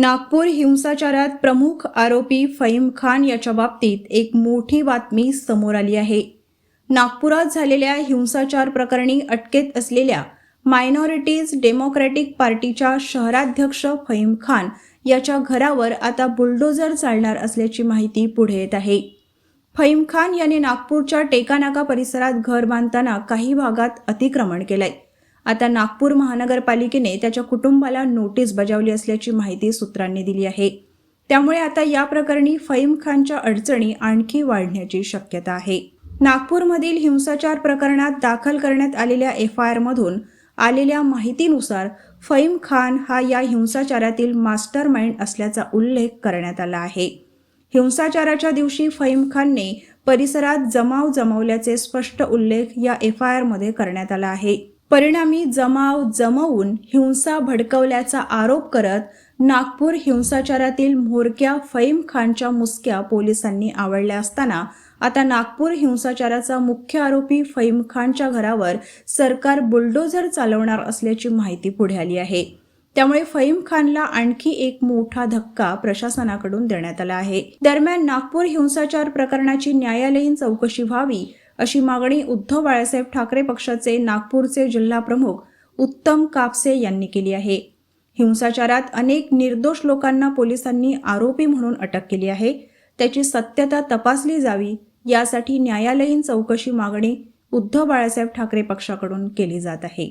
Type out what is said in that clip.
नागपूर हिंसाचारात प्रमुख आरोपी फईम खान याच्या बाबतीत एक मोठी बातमी समोर आली आहे. नागपुरात झालेल्या हिंसाचार प्रकरणी अटकेत असलेल्या मायनॉरिटीज डेमोक्रॅटिक पार्टीच्या शहराध्यक्ष फईम खान याच्या घरावर आता बुलडोझर चालणार असल्याची माहिती पुढे येत आहे. फईम खान याने नागपूरच्या टेकानाका परिसरात घर बांधताना काही भागात अतिक्रमण केलंय. आता नागपूर महानगरपालिकेने त्याच्या कुटुंबाला नोटीस बजावली असल्याची माहिती सूत्रांनी दिली आहे. त्यामुळे आता या प्रकरणी फईम खानच्या अडचणी आणखी वाढण्याची शक्यता आहे. नागपूरमधील हिंसाचार प्रकरणात दाखल करण्यात आलेल्या एफ आय आरमधून आलेल्या माहितीनुसार फईम खान हा या हिंसाचारातील मास्टर माइंड असल्याचा उल्लेख करण्यात आला आहे. हिंसाचाराच्या दिवशी फईम खानने परिसरात जमाव जमावल्याचे स्पष्ट उल्लेख या एफ आय आरमध्ये करण्यात आला आहे. परिणामी जमाव जमवून हिंसा भडकवल्याचा आरोप करत नागपूर हिंसाचारातील म्होरक्या फईम खानच्या मुसक्या पोलिसांनी आवडल्या असताना आता नागपूर हिंसाचाराचा मुख्य आरोपी फईम खानच्या घरावर सरकार बुलडोझर चालवणार असल्याची माहिती पुढे आली आहे. त्यामुळे फईम खानला आणखी एक मोठा धक्का प्रशासनाकडून देण्यात आला आहे. दरम्यान नागपूर हिंसाचार प्रकरणाची न्यायालयीन चौकशी व्हावी अशी मागणी उद्धव बाळासाहेब ठाकरे पक्षाचे नागपूरचे जिल्हा प्रमुख उत्तम कापसे यांनी केली आहे. हिंसाचारात अनेक निर्दोष लोकांना पोलिसांनी आरोपी म्हणून अटक केली आहे. त्याची सत्यता तपासली जावी यासाठी न्यायालयीन चौकशी मागणी उद्धव बाळासाहेब ठाकरे पक्षाकडून केली जात आहे.